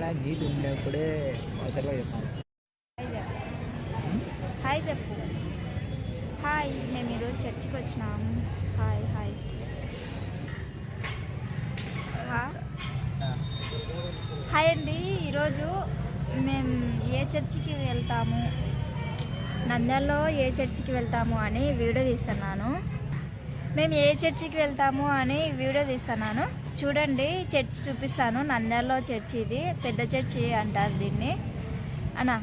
ఆడ నీతి ఉండేప్పుడే అవసరంగా చెప్పాలి. హాయ్ చెప్పు. హాయ్ మేము ఈరోజు చర్చికి వచ్చినాం. Hi hi. హాయ్ అండి ఈరోజు మేము ఏ చర్చికి వెళ్తాము? నంద్యాలలో ఏ చర్చికి వెళ్తాము అని వీడియో తీస్తున్నాను. మేము ఏ చర్చికి వెళ్తాము అని వీడియో తీస్తున్నాను. చూడండి చర్చ్ చూపిస్తాను. నంద్యాలలో చర్చి ఇది. పెద్ద చర్చి అంటారు దీన్ని. అనా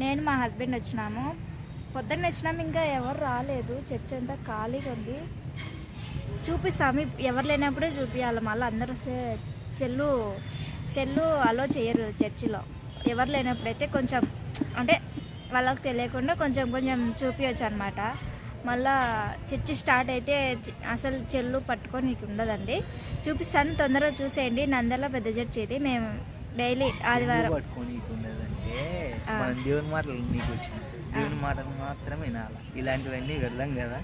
నేను మా హస్బెండ్ వచ్చినాము. పొద్దున్న వచ్చినాము ఇంకా ఎవరు రాలేదు. చర్చ్ అంతా ఖాళీగా ఉంది. చూపిస్తాము. ఎవరు లేనప్పుడే చూపించాలి మళ్ళీ అందరూ సెల్లు సెల్లు అలో చేయరు చర్చిలో. ఎవరు లేనప్పుడైతే కొంచెం అంటే వాళ్ళకి తెలియకుండా కొంచెం కొంచెం చూపించచ్చు అనమాట మళ్ళా చర్చి స్టార్ట్ అయితే అసలు చెల్లు పట్టుకొని ఉండదండి. చూపిస్తాను తొందరగా చూసేయండి. నందల పెద్ద చర్చి ఇది మేము డైలీ ఆదివారం పట్టుకొని ఉండదంటే ఆ. మనం దేవుని మాటలు నీకు వచ్చినాయి. దేవుని మాటలు మాత్రమే వినాలి? ఇలాంటివన్నీ కదా?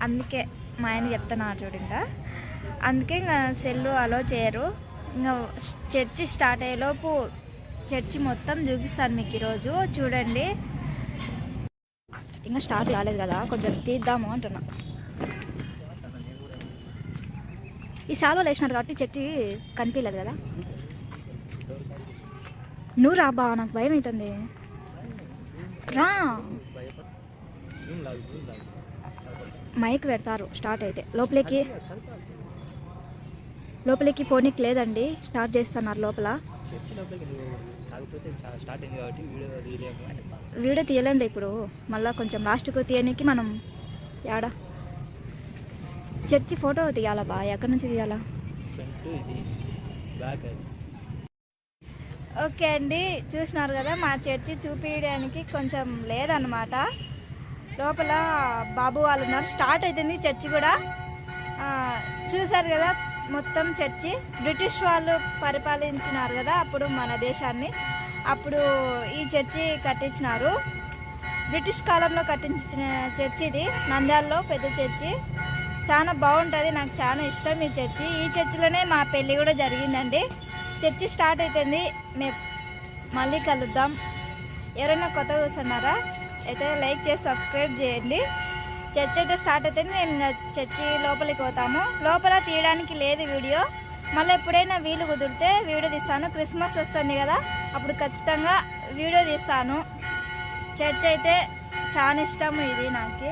అందుకే మా ఆయన చెప్తున్నా చూడు ఇంకా. అందుకే ఇంకా సెల్లు అలో చేయరు. ఇంకా చర్చి స్టార్ట్ అయ్యేలోపు చర్చి మొత్తం చూపిస్తాను మీకు ఈరోజు. చూడండి. ఇంకా స్టార్ట్ కాలేదు కదా కొంచెం తీద్దాము అంటున్నా. ఈ సాల్వలు వేసినారు కాబట్టి చెట్టు కనిపించలేదు కదా. నువ్వు రా బా నాకు భయం అవుతుంది. రా. మైక్ పెడతారు స్టార్ట్ అయితే. లోపలికి లోపలికి పోనీకి లేదండి స్టార్ట్ చేస్తున్నారు లోపల. స్టార్ట్ అయింది కాబట్టి వీడియో తీయలేము వీడియో తీయలేండి ఇప్పుడు. మళ్ళీ కొంచెం లాస్ట్కు తీయనీకి మనం యాడా? చర్చి ఫోటో తీయాలా బా? ఎక్కడి నుంచి తీయాలా? ఓకే అండి. చూసినారు కదా మా చర్చి చూపించడానికి కొంచెం లేదన్నమాట. లోపల బాబు వాళ్ళు ఉన్నారు. స్టార్ట్ అవుతుంది చర్చి కూడా. చూశారు కదా మొత్తం చర్చి. బ్రిటిష్ వాళ్ళు పరిపాలించినారు కదా అప్పుడు మన దేశాన్ని. అప్పుడు ఈ చర్చి కట్టించినారు. బ్రిటిష్ కాలంలో కట్టించిన చర్చి ఇది. నంద్యాలలో పెద్ద చర్చి. చాలా బాగుంటుంది. నాకు చాలా ఇష్టం ఈ చర్చి. ఈ చర్చిలోనే మా పెళ్ళి కూడా జరిగిందండి. చర్చి స్టార్ట్ అవుతుంది మేము మళ్ళీ కలుద్దాం. ఎవరైనా కొత్తగా చూస్తున్నారా అయితే లైక్ చేసి సబ్స్క్రైబ్ చేయండి. చర్చ్ అయితే స్టార్ట్ అవుతుంది మేము చర్చి లోపలికి పోతాము. లోపల తీయడానికి లేదు వీడియో. మళ్ళీ ఎప్పుడైనా వీలు కుదిరితే వీడియో తీస్తాను. క్రిస్మస్ వస్తుంది కదా అప్పుడు ఖచ్చితంగా వీడియో తీస్తాను. చర్చ్ అయితే చాలా ఇష్టము ఇది నాకు.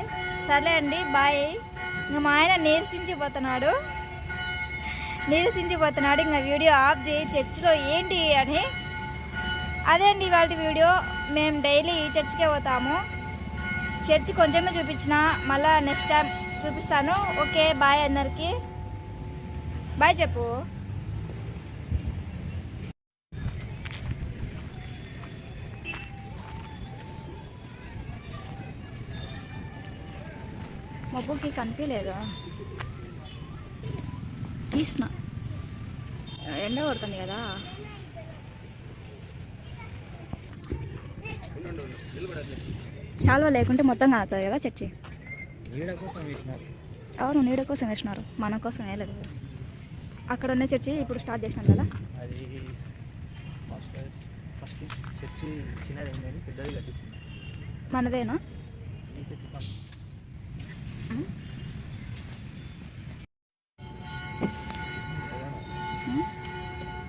సరే అండి బాయ్. ఇంకా మా ఆయన నీరసించిపోతున్నాడు. నీరసించిపోతున్నాడు ఇంకా వీడియో ఆఫ్ చేయి చర్చిలో ఏంటి అని. అదే అండి ఇవాళ వీడియో మేము డైలీ ఈ చర్చికే పోతాము. చర్చి కొంచెమే చూపించిన మళ్ళీ నెక్స్ట్ టైం చూపిస్తాను. ఓకే బాయ్ అందరికీ. బాయ్ చెప్పు. మబ్బుకి కనిపించలేదు తీసిన. ఎండ కొడుతుంది కదా. శాల్వ లేకుంటే మొత్తం కానొస్తుంది కదా చర్చి అవును నీడ కోసం వేసినారు. మన కోసం వేయలేదు కదా. అక్కడ ఉన్న చర్చి ఇప్పుడు స్టార్ట్ చేసినాం కదా? అది ఫస్ట్ ఫస్ట్ చర్చి చిన్నది పెద్దది కట్టిస్తుంది మనదేనా?